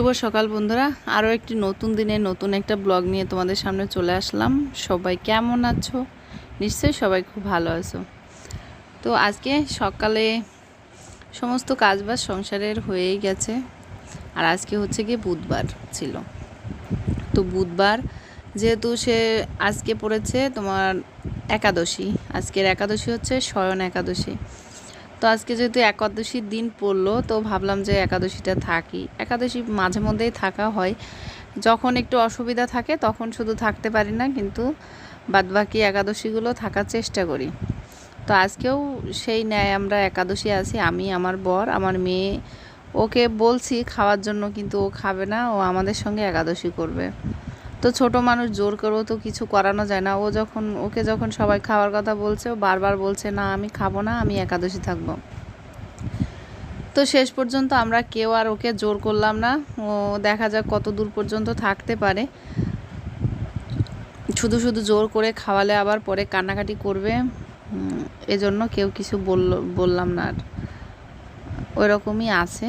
শুভ সকাল বন্ধুরা। আরও একটি নতুন দিনে নতুন একটা ব্লগ নিয়ে তোমাদের সামনে চলে আসলাম। সবাই কেমন আছো? নিশ্চয়ই সবাই খুব ভালো আছো। তো আজকে সকালে সমস্ত কাজবাজ সংসারের হয়েই গেছে। আর আজকে হচ্ছে গিয়ে বুধবার ছিল। তো বুধবার যেহেতু সে আজকে পড়েছে তোমার একাদশী। আজকের একাদশী হচ্ছে শয়ন একাদশী। তো আজকে যেহেতু একাদশীর দিন পড়ল, তো ভাবলাম যে একাদশীটা থাকি। একাদশী মাঝে মধ্যেই থাকা হয়। যখন একটু অসুবিধা থাকে তখন শুধু থাকতে পারি না, কিন্তু বাদবাকি একাদশীগুলো থাকার চেষ্টা করি। তো আজকেও সেই ন্যায় আমরা একাদশী আছি, আমি, আমার বর, আমার মেয়ে। ওকে বলছি, খাওয়ার জন্য কিন্তু ও খাবে না, ও আমাদের সঙ্গে একাদশী করবে। তো ছোট মানুষ জোর করেও তো কিছু করানো যায় না। ও যখন, ওকে যখন সবাই খাওয়ার কথা বলছে, ও বারবার বলছে, না, আমি খাব না, আমি একাদশী থাকব। তো শেষ পর্যন্ত আমরা কেউ আর ওকে জোর করলাম না। ও দেখা যাক কত দূর পর্যন্ত থাকতে পারে। শুধু শুধু জোর করে খাওয়ালে আবার পরে কান্নাকাটি করবে। এজন্য কেউ কিছু বলল, বললাম না আর। ওই রকমই আছে।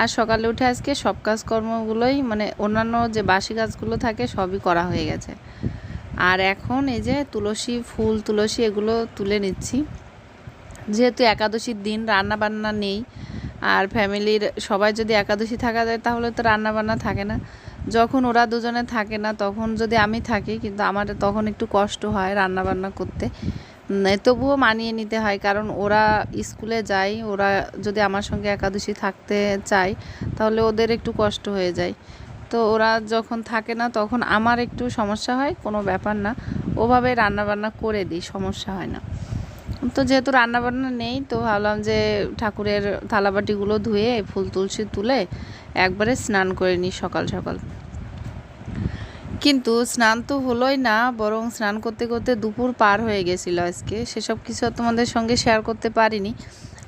আর সকালে উঠে আজকে সব কাজকর্মগুলোই মানে অন্যান্য যে বাসি কাজগুলো থাকে সবই করা হয়ে গেছে। আর এখন এই যে তুলসী ফুল, তুলসী এগুলো তুলে নিচ্ছি। যেহেতু একাদশীর দিন রান্না বান্না নেই, আর ফ্যামিলির সবাই যদি একাদশী থাকা যায়, তাহলে তো রান্না বান্না থাকে না। যখন ওরা দুজনে থাকে না, তখন যদি আমি থাকি, কিন্তু আমার তখন একটু কষ্ট হয় রান্না বান্না করতে। তবুও মানিয়ে নিতে হয়, কারণ ওরা স্কুলে যায়, ওরা যদি আমার সঙ্গে একাদশী থাকতে চায়, তাহলে ওদের একটু কষ্ট হয়ে যায়। তো ওরা যখন থাকে না, তখন আমার একটু সমস্যা হয়, কোনো ব্যাপার না। ওভাবে রান্নাবান্না করে দিই, সমস্যা হয় না। তো যেহেতু রান্নাবান্না নেই, তো ভাবলাম যে ঠাকুরের থালাবাটিগুলো ধুয়ে, ফুল তুলসী তুলে একবারে স্নান করে নিই সকাল সকাল। কিন্তু স্নান তো হলোই না, বরং স্নান করতে করতে দুপুর পার হয়ে গেছিল আজকে। সেসব কিছু তোমাদের সঙ্গে শেয়ার করতে পারিনি।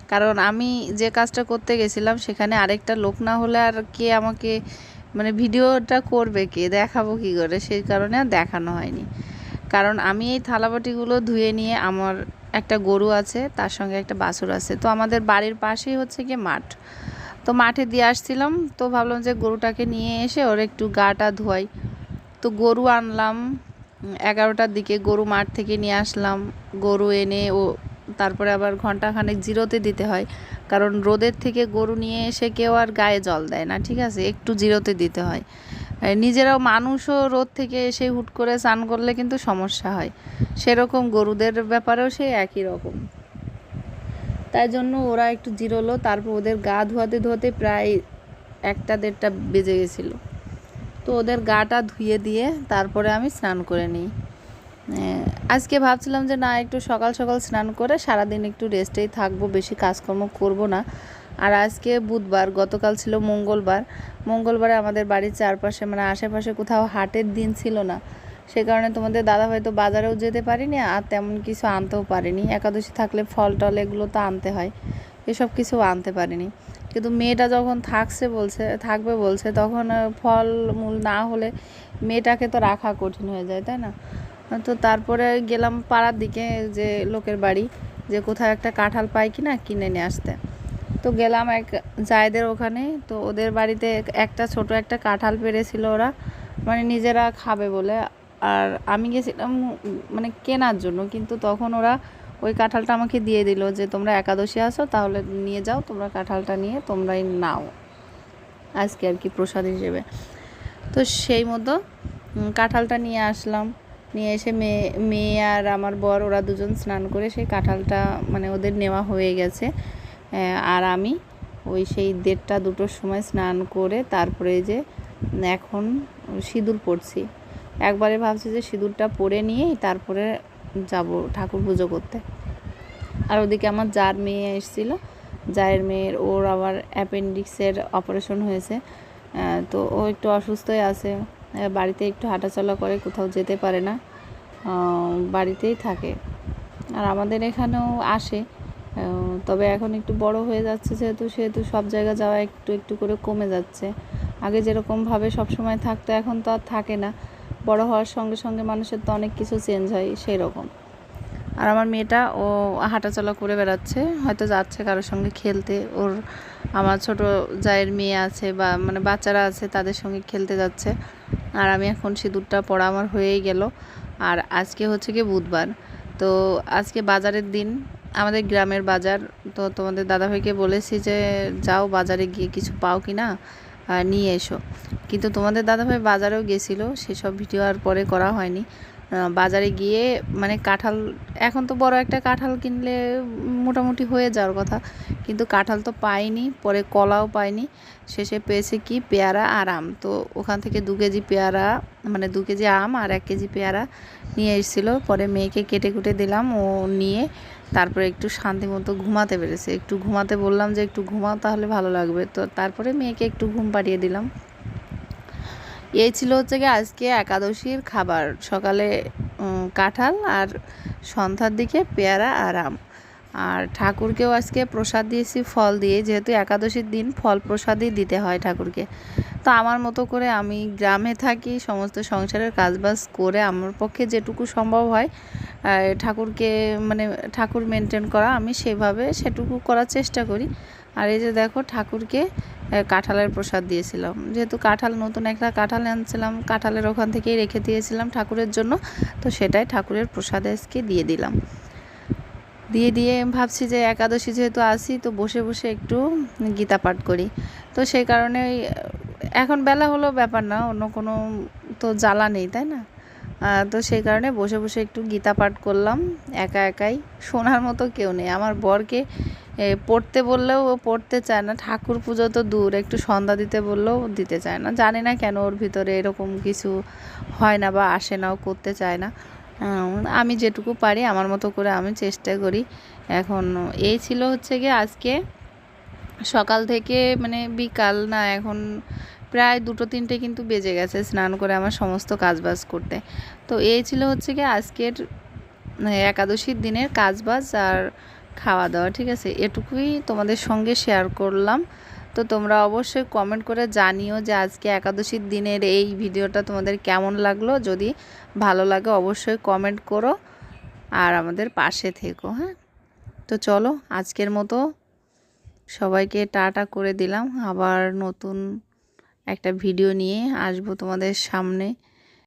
কারণ আমি যে কাজটা করতে গেছিলাম, সেখানে আরেকটা লোক না হলে আর কে আমাকে মানে ভিডিওটা করবে কে, দেখাবো কি করে? সেই কারণে আর দেখানো হয়নি। কারণ আমি এই থালাবাটিগুলো ধুয়ে নিয়ে আমার একটা গরু আছে, তার সঙ্গে একটা বাছুর আছে। তো আমাদের বাড়ির পাশেই হচ্ছে গিয়ে মাঠ। তো মাঠে দিয়ে আসছিলাম, তো ভাবলাম যে গরুটাকে নিয়ে এসে ওর একটু গাটা ধোয়াই। তো গরু আনলাম। এগারোটার দিকে গরু মাঠ থেকে নিয়ে আসলাম। গরু এনে ও তারপরে আবার ঘন্টাখানেক জিরোতে দিতে হয়। কারণ রোদের থেকে গরু নিয়ে এসে কেউ আর গায়ে জল দেয় না, ঠিক আছে? একটু জিরোতে দিতে হয়। নিজেরাও মানুষও রোদ থেকে এসে হুট করে স্নান করলে কিন্তু সমস্যা হয়। সেরকম গরুদের ব্যাপারেও সেই একই রকম। তাই জন্য ওরা একটু জিরোলো, তারপর ওদের গা ধোয়াতে ধোয়াতে প্রায় একটা দেড়টা বেজে গেছিল। তো ওদের গাটা ধুয়ে দিয়ে তারপরে আমি স্নান করে নিই। আজকে ভাবছিলাম যে না, একটু সকাল সকাল স্নান করে সারাদিন একটু রেস্টেই থাকব, বেশি কাজকর্ম করব না। আর আজকে বুধবার, গতকাল ছিল মঙ্গলবার। মঙ্গলবারে আমাদের বাড়ির চারপাশে মানে আশেপাশে কোথাও হাটের দিন ছিল না। সে কারণে তোমাদের দাদা হয়তো বাজারেও যেতে পারিনি, আর তেমন কিছু আনতেও পারিনি। একাদশী থাকলে ফল টল এগুলো তো আনতে হয়। এসব কিছু আনতে পারিনি। কিন্তু মেয়েটা যখন থাকছে বলছে, থাকবে বলছে, তখন ফল মূল না হলে মেয়েটাকে তো রাখা কঠিন হয়ে যায়, তাই না? তো তারপরে গেলাম পাড়ার দিকে যে লোকের বাড়ি, যে কোথাও একটা কাঁঠাল পাই কি না কিনে নিয়ে আসতে। তো গেলাম এক জায়দের ওখানে, তো ওদের বাড়িতে একটা ছোট একটা কাঁঠাল পেরেছিল ওরা মানে নিজেরা খাবে বলে। আর আমি গেছিলাম মানে কেনার জন্য, কিন্তু তখন ওরা ওই কাঁঠালটা আমাকে দিয়ে দিল যে, তোমরা একাদশী আসো তাহলে নিয়ে যাও, তোমরা কাঁঠালটা নিয়ে তোমরাই নাও। আজকে আর কি প্রসাদ হিসেবে। তো সেই মতো কাঁঠালটা নিয়ে আসলাম। নিয়ে এসে মেয়ে মেয়ে আর আমার বর, ওরা দুজন স্নান করে সেই কাঁঠালটা মানে ওদের নেওয়া হয়ে গেছে। আর আমি ওই সেই দেড়টা দুটোর সময় স্নান করে তারপরে যে, এখন সিঁদুর পড়ছি। একবারে ভাবছি যে সিঁদুরটা পরে নিয়েই তারপরে যাব ঠাকুর পুজো করতে। আর ওদিকে আমার যার মেয়ে এসেছিল জায়ের মেয়ের, ওর আবার অ্যাপেন্ডিক্সের অপারেশন হয়েছে। তো ও একটু অসুস্থই আছে বাড়িতে একটু হাঁটাচলা করে, কোথাও যেতে পারে না বাড়িতেই থাকে। আর আমাদের এখানেও আসে তবে এখন একটু বড় হয়ে যাচ্ছে যেহেতু, সেহেতু সব জায়গা যাওয়া একটু একটু করে কমে যাচ্ছে। আগে যেরকমভাবে সবসময় থাকতো, এখন তো আর থাকে না। বড় হওয়ার সঙ্গে সঙ্গে মানুষের তো অনেক কিছু চেঞ্জ হয় সেই রকম আর আমার মেয়েটা, ও হাঁটাচলা করে বেড়াচ্ছে, হয়তো যাচ্ছে কারোর সঙ্গে খেলতে। ওর, আমার ছোট জায়ের মেয়ে আছে বা মানে বাচ্চারা আছে, তাদের সঙ্গে খেলতে যাচ্ছে। আর আমি এখন সিঁদুরটা পড়া আমার হয়েই গেল। আর আজকে হচ্ছে কি বুধবার। তো আজকে বাজারের দিন, আমাদের গ্রামের বাজার। তো তোমাদের দাদাভাইকে বলেছি যে, যাও বাজারে গিয়ে কিছু পাও কি না নিয়ে এসো। কিন্তু তোমাদের দাদাভাই বাজারেও গেছিল, সেসব ভিডিও আর পরে করা হয়নি। বাজারে গিয়ে মানে কাঁঠাল, এখন তো বড় একটা কাঁঠাল কিনলে মোটামুটি হয়ে যাওয়ার কথা। কিন্তু কাঁঠাল তো পাইনি, পরে কলাও পাইনি। শেষে পেয়েছে কি? পেয়ারা আর আম। তো ওখান থেকে দু কেজি পেয়ারা মানে দু কেজি আম আর এক কেজি পেয়ারা নিয়ে এসেছিল। পরে মেয়েকে কেটে কুটে দিলাম, ও নিয়ে তারপরে একটু শান্তি মতো ঘুমাতে পেরেছে। একটু ঘুমাতে বললাম যে, একটু ঘুমাও তাহলে ভালো লাগবে। তো তারপরে মেয়েকে একটু ঘুম পাড়িয়ে দিলাম। এই ছিল হচ্ছে গিয়ে আজকে একাদশীর খাবার। সকালে কাঁঠাল আর সন্ধ্যার দিকে পেয়ারা আর আম। আর ঠাকুরকেও আজকে প্রসাদ দিয়েছি, ফল দিয়ে। যেহেতু একাদশীর দিন, ফল প্রসাদই দিতে হয় ঠাকুরকে। তো আমার মতো করে আমি গ্রামে থাকি, সমস্ত সংসারের কাজবাজ করে আমার পক্ষে যেটুকু সম্ভব হয় ঠাকুরকে মানে ঠাকুর মেনটেন করা, আমি সেভাবে সেটুকু করার চেষ্টা করি। আর এই যে দেখো, ঠাকুরকে কাঁঠালের প্রসাদ দিয়েছিলাম। যেহেতু কাঁঠাল নতুন একটা কাঁঠাল আনছিলাম, কাঁঠালের ওখান থেকেই রেখে দিয়েছিলাম ঠাকুরের জন্য, তো সেটাই ঠাকুরের প্রসাদ আজকে দিয়ে দিলাম। দিয়ে দিয়ে ভাবছি যে একাদশী যেহেতু আসি তো বসে বসে একটু গীতা পাঠ করি। তো সেই কারণে এখন বেলা হলো ব্যাপার না, অন্য কোনো তো জ্বালা নেই, তাই না? তো সেই কারণে বসে বসে একটু গীতা পাঠ করলাম, একা, একাই। শোনার মতো কেউ নেই। আমার বরকে পড়তে বললেও ও পড়তে চায় না। ঠাকুর পুজো তো দূর, একটু সন্ধ্যা দিতে বললেও দিতে চায় না। জানি না কেন ওর ভিতরে এরকম কিছু হয় না বা আসে না, ও করতে চায় না। আমি যেটুকু পারি, আমার মতো করে আমি চেষ্টা করি। এখন এই ছিল হচ্ছে গিয়ে আজকে সকাল থেকে মানে বিকাল না, এখন প্রায় দুটো তিনটে কিন্তু বেজে গেছে স্নান করে আমার সমস্ত কাজবাজ করতে। তো এই ছিল হচ্ছে গিয়ে আজকের মানে একাদশীর দিনের কাজবাজ আর খাওয়া দাওয়া, ঠিক আছে? এটুকুই তোমাদের সঙ্গে শেয়ার করলাম। তো তোমরা অবশ্যই কমেন্ট করে জানিও যে আজকে একাদশীর দিনের এই ভিডিওটা তোমাদের কেমন লাগল। যদি ভালো লাগে অবশ্যই কমেন্ট করো আর আমাদের পাশে থেকো হ্যাঁ? তো চলো, আজকের মতো সবাইকে টাটা করে দিলাম। আবার নতুন একটা ভিডিও নিয়ে আসব তোমাদের সামনে।